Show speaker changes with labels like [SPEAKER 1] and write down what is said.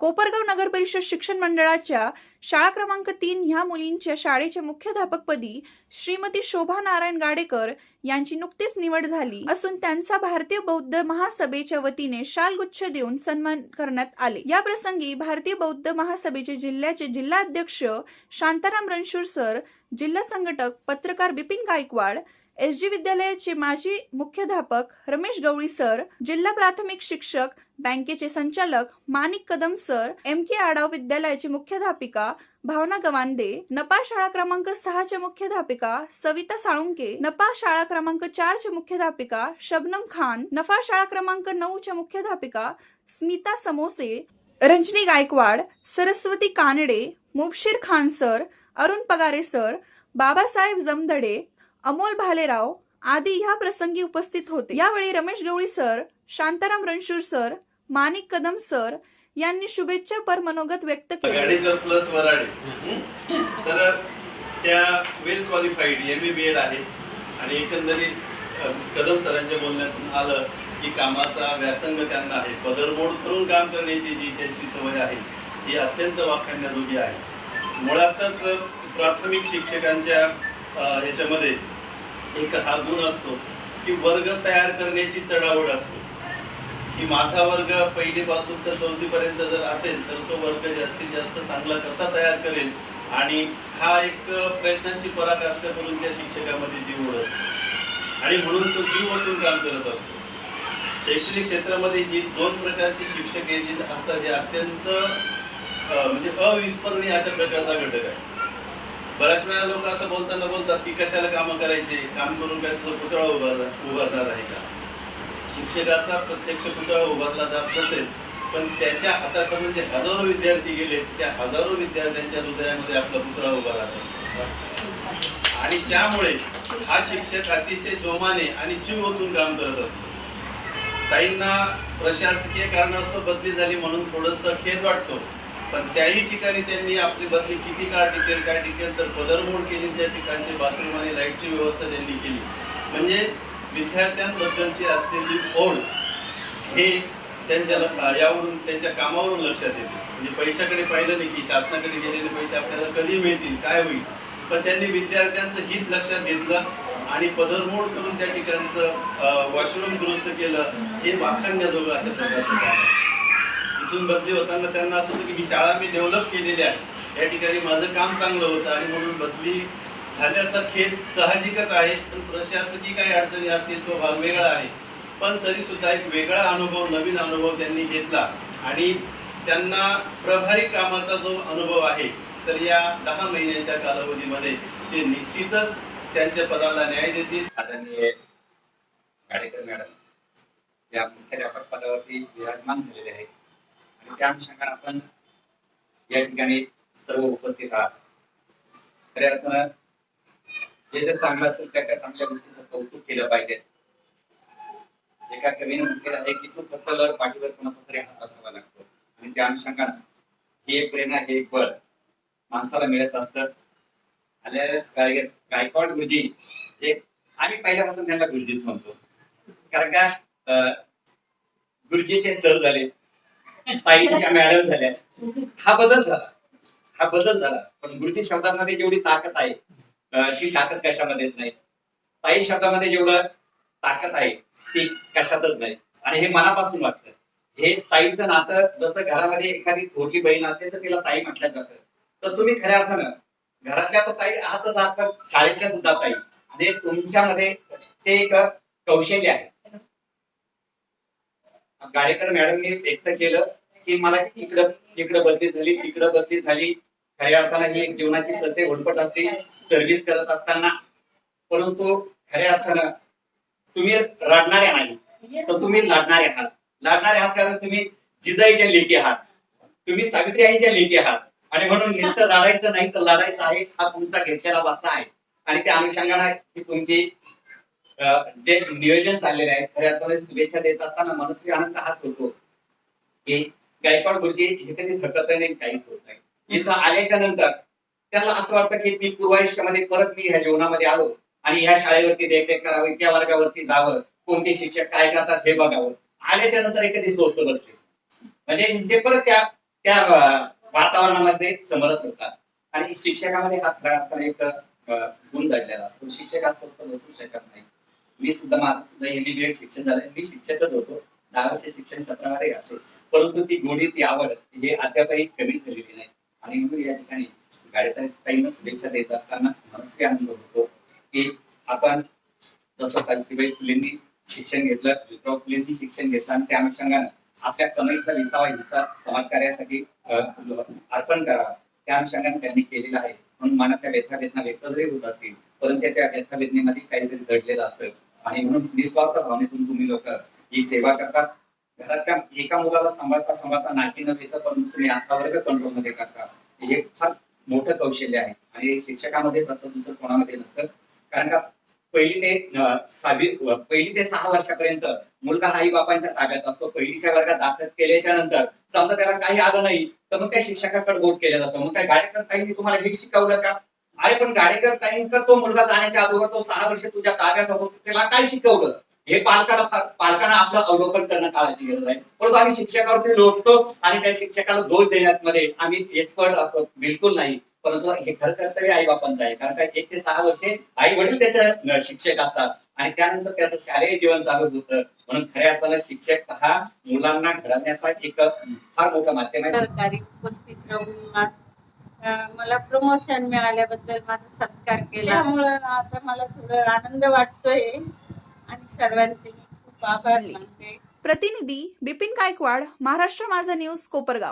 [SPEAKER 1] कोपरगाव नगर परिषद शिक्षण मंडळाच्या शाळा क्रमांक तीन ह्या मुलींच्या शाळेच्या मुख्याध्यापकपदी श्रीमती शोभा नारायण गाडेकर यांची नुकतीच निवड झाली असून त्यांचा भारतीय बौद्ध महासभेच्या वतीने शालगुच्छ देऊन सन्मान करण्यात आले. या प्रसंगी भारतीय बौद्ध महासभेचे जिल्ह्याचे जिल्हाध्यक्ष शांताराम रणशूर सर जिल्हा संघटक पत्रकार बिपिन गायकवाड एस जी विद्यालयाचे माजी मुख्याध्यापक रमेश गवळी सर जिल्हा प्राथमिक शिक्षक बँकेचे संचालक Manik Kadam sir M K Adav विद्यालयाची मुख्याध्यापिका भावना गवांदे नपा शाळा क्रमांक सहाच्या मुख्याध्यापिका सविता साळुंके नपा शाळा क्रमांक चारच्या मुख्याध्यापिका शबनम खान नफा शाळा क्रमांक नऊच्या मुख्याध्यापिका स्मिता समोसे रंजनी गायकवाड सरस्वती कानडे मुबशीर खान सर अरुण पगारे सर बाबासाहेब जमदडे अमोल भालेराव आदी ह्या प्रसंगी उपस्थित होते. यावेळी Ramesh Gawali sir Shantaram Ranshur sir Manik Kadam sir यांनी शुभेच्छा पर मनोगत व्यक्त केले.
[SPEAKER 2] प्लस वराडे तर त्या well qualified M A B Ed आहे. आणि एकंदरीत कदम सरांच्या बोलण्यातून आलं की कामाचा व्यासंग त्यांना आहे. पदरमोड करून काम करण्याची जी त्यांची सवय आहे ही अत्यंत वाखाण्याजोगी आहे. मुळातच प्राथमिक शिक्षकांच्या याच्यामध्ये एक हा गुण असतो की वर्ग तयार करण्याची चढावड असते. की माझा वर्ग पहिलीपासून तर चौथीपर्यंत जर असेल तर तो वर्ग जास्तीत जास्त चांगला कसा तयार करेल? आणि हा एक प्रयत्नांची पराकाष्ठा करून त्या शिक्षकामध्ये जीव असते. आणि म्हणून तो जीव ओतून काम करत असतो. शैक्षणिक क्षेत्रामध्ये जी दोन प्रकारचे शिक्षक हे जे असतात जे अत्यंत म्हणजे अविस्मरणीय अशा प्रकारचा घटक आहे. बऱ्याच वेळा लोक असं बोलताना बोलतात की कशाला कामं करायचे? काम करून काय तुझा पुतळा उभारणार उभारणार आहे का? शिक्षकाचा प्रत्यक्ष पुतळा उभारला जात नसेल पण त्याच्या हातात म्हणजे हजारो विद्यार्थी गेले त्या हजारो विद्यार्थ्यांच्या हृदयामध्ये आपला पुतळा उभा राहत असतो. आणि त्यामुळे हा शिक्षक अतिशय जोमाने आणि जीव ओतून काम करत असतो. ताईंना प्रशासकीय कारणास्तव बदली झाली म्हणून थोडस खेद वाटतो. पण त्याही ठिकाणी त्यांनी आपली बदली किती काळ टिकेल काय टिकेल तर पदरमोड केली त्या ठिकाणचे बाथरूम आणि लाईटची व्यवस्था त्यांनी केली. म्हणजे विद्यार्थ्यांबद्दलची असलेली ओढ हे त्यांच्या यावरून त्यांच्या कामावरून लक्षात येते. म्हणजे पैशाकडे पाहिलं नाही की शासनाकडे गेलेले पैसे आपल्याला कधी मिळतील काय होईल. पण त्यांनी विद्यार्थ्यांचं हित लक्षात घेतलं आणि पदरमोड करून त्या ठिकाणचं वॉशरूम दुरुस्त केलं हे वाखाणण्याजोगं अशा प्रकारचं काम तिथून बदली होताना त्यांना असं होतं की मी शाळा मी डेव्हलप केलेली आहे. या ठिकाणी माझं काम चांगलं होतं आणि म्हणून बदली झाल्याचा खेद साहजिकच आहे पण प्रशासकीय काही अडचणी असतील तो भाग वेगळा आहे. पण तरी सुद्धा एक वेगळा अनुभव नवीन अनुभव त्यांनी घेतला. आणि त्यांना प्रभारी कामाचा जो अनुभव आहे तर या दहा महिन्याच्या कालावधीमध्ये ते निश्चितच त्यांच्या पदाला न्याय देतील.
[SPEAKER 3] आदरणीय गाडेकर मॅडम या मुख्याध्यापक पदावरती विराजमान झालेले आहेत. आणि त्या अनुषंगाने आपण या ठिकाणी सर्व उपस्थित आहात. खऱ्या अर्थानं जे जे चांगलं असेल त्या त्या चांगल्या गोष्टीचं कौतुक केलं पाहिजे. एका कवीने म्हटलेलं आहे की तू फक्त लढ पाठीवर कोणाचा तरी हात असावा लागतो. आणि त्या अनुषंगानं ही एक प्रेरणा हे एक बळ माणसाला मिळत असतं. गाय- गायकवाड गुरुजी हे आम्ही पहिल्यापासून त्यांना गुरुजीच म्हणतो. कारण का गुरुजीचे सर झाले. ताईच्या मॅडम झाल्या हा बदल झाला. हा बदल झाला. पण गुरुजी शब्दामध्ये जेवढी ताकद आहे ती ताकद कशामध्येच नाही. ताई शब्दामध्ये जेवढं ताकद आहे ती कशातच नाही. आणि हे मनापासून वाटतं. हे ताईचं नातं जसं घरामध्ये एखादी थोरली बहीण असेल तर तिला ताई म्हटलं जातं. तर तुम्ही खऱ्या अर्थानं घरातल्या तर ताई आहातच आहात तर शाळेतल्या सुद्धा ताई. आणि तुमच्यामध्ये ते एक कौशल्य आहे. गाडेकर मॅडमनी व्यक्त केलं की मला इकडं इकडं बदली झाली तिकडं बदली झाली. खऱ्या अर्थानं ही एक जीवनाची ससे उलपट असते सर्व्हिस करत असताना. परंतु खऱ्या अर्थानं तुम्ही रडणारे नाही तर तुम्ही लाडणारे आहात. लाडणारे आहात कारण तुम्ही जिजाईच्या लेखी आहात. तुम्ही सावित्री आईच्या लेखी आहात. आणि म्हणून नुसतं लाडायचं नाही तर लाडायचं आहे हा तुमचा घेतलेला वासा आहे. आणि त्या अनुषंगाने ही तुमची जे नियोजन चाललेले आहे खऱ्या अर्थाने शुभेच्छा देत असताना मनस्वी आनंद हाच होतो. की गायकवाड गुरुजी हे कधी थकत नाही काहीच होत नाही. इथं आल्याच्यानंतर त्याला असं वाटतं की मी पूर्वायुष्यामध्ये परत मी ह्या जीवनामध्ये आलो आणि ह्या शाळेवरती देखरेख करावी त्या वर्गावरती जावं. कोणते शिक्षक काय करतात हे बघावं. आल्याच्यानंतर एखादी स्वस्त बसले म्हणजे ते परत त्या त्या वातावरणामध्ये समरस होतात. आणि शिक्षकामध्ये हा खऱ्या अर्थाने एक गुण घडलेला असतो. शिक्षक हा स्वस्त बसू शकत नाही. मी सुद्धा माझं सुद्धा एम बी शिक्षण झालं. मी शिक्षकच होतो. दहा वर्ष शिक्षण क्षेत्रामध्ये घातले. परंतु ती गोडी ती आवड हे अद्यापही कमी झालेली नाही. आणि म्हणून या ठिकाणी गाडीताईंना शुभेच्छा देत असताना मनस्वी आनंद होतो की आपण जसं सावित्रीबाई फुलेंनी शिक्षण घेतलं ज्योतिराव फुलेंनी शिक्षण घेतलं आणि त्या अनुषंगानं आपल्या कमाईचा विसावा हिस्सा समाजकार्यासाठी अर्पण करावा. त्या अनुषंगाने त्यांनी केलेला आहे. म्हणून मनातल्या व्यथा वेदना व्यक्त जरी होत असतील परंतु त्या व्यथा वेदनेमध्ये काहीतरी दडलेलं असतं. आणि म्हणून निस्वार्थ भावनेतून तुम्ही लोक ही सेवा करतात. घरातल्या एका मुलाला सांभाळता सांभाळता नाकी न येतं परंतु तुम्ही आता वर्ग कंट्रोलमध्ये करता. हे फार मोठं कौशल्य आहे. आणि शिक्षकामध्येच असतं दुसरं कोणामध्ये नसतं. कारण का पहिली ते सहावी पहिली ते सहा वर्षापर्यंत मुलगा आई बापांच्या ताब्यात असतो. पहिलीच्या वर्गात दाखल केल्याच्यानंतर समजा त्याला काही आलं नाही तर मग त्या शिक्षकाकडे बोट केलं जातं. मग काय गाडेकर काही तुम्हाला हे शिकवलं का? अरे पण गाडेकर ताईंकर तो मुलगा जाण्याच्या अगोदर तो सहा वर्ष तुझ्या ताब्यात होतो त्याला काय शिकवलं? हे पालकाला पालकांना आपलं अवलोकन करणं काळाची गरज आहे. परंतु आम्ही शिक्षकावरती लोटतो आणि त्या शिक्षकाला दोष देण्यात मध्ये आम्ही एक्सपर्ट असतो बिलकुल नाही. परंतु हे खरं कर्तव्य आई बापांचं आहे कारण काय एक ते सहा वर्षे आई वडील त्याच्या शिक्षक असतात. आणि त्यानंतर त्याचं शालेय जीवन चालू होतं. म्हणून खऱ्या अर्थानं शिक्षक हा मुलांना घडवण्याचा एक फार मोठं माध्यम आहे.
[SPEAKER 4] मला प्रमोशन मिळाल्याबद्दल माझा सत्कार केला. त्यामुळं आता मला थोडं आनंद वाटतोय आणि सर्वांचे मी खूप आभार. मानते
[SPEAKER 1] प्रतिनिधी बिपिन गायकवाड महाराष्ट्र माझा न्यूज कोपरगाव.